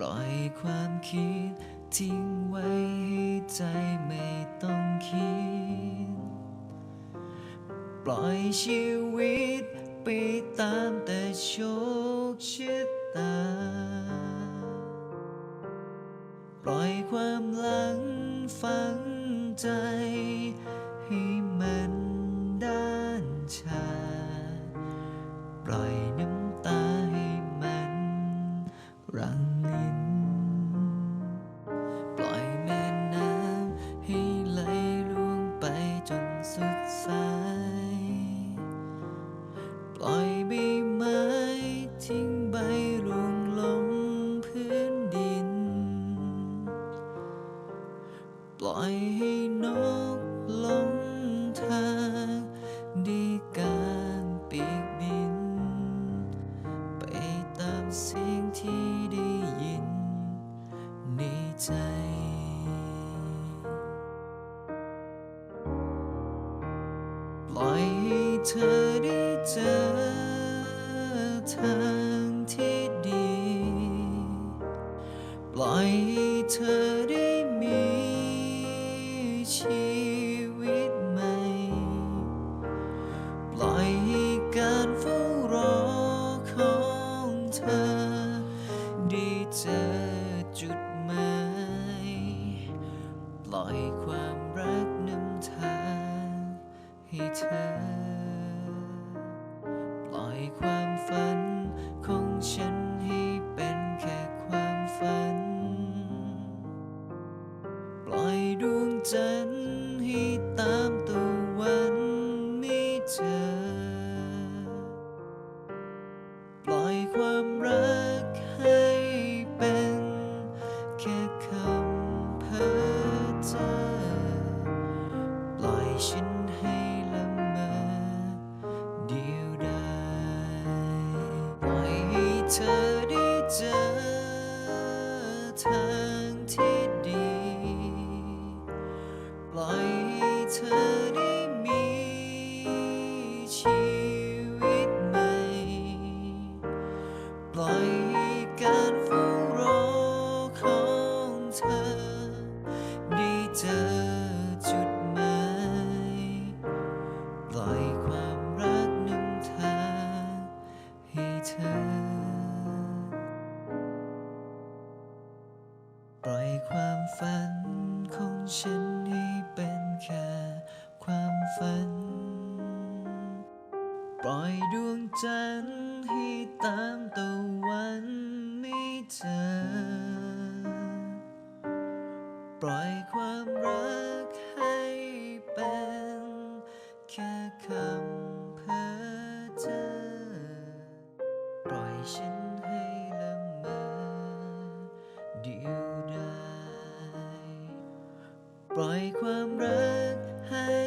ปล่อยความคิด ทิ้งไว้ให้ใจไม่ต้องคิด ปล่อยชีวิตไปตามแต่โชคชะตา ปล่อยความหลังฝังใจ ปล่อยใบไม้ทิ้งใบร่วงลงพื้นดิน ปล่อยให้นกลงทางดีการปีกบิน ไปตามเสียงที่ได้ยินในใจ ล่อยให้เธอได้เจอทางที่ดี ปล่อยให้เธอได้มีชีวิตใหม่ ปล่อยให้การเฝ้ารอของเธอ ได้เจอจุดหมาย ปล่อยความ ให้ละเมอเดียวดายปล่อยให้เธอได้เจอทางที่ดี ปล่อยให้เธอได้มีชีวิตใหม่ ปล่อยให้การเฝ้ารอของเธอได้เจอ ฝันของฉันให้เป็นแค่ความฝัน ปล่อยดวงจันทร์ให้ตามตะวันไม่เจอ ปล่อยความรักให้เป็นแค่คำเพ้อเจอ ปล่อยฉันให้ละเมอเดียว ปล่อยความรักให้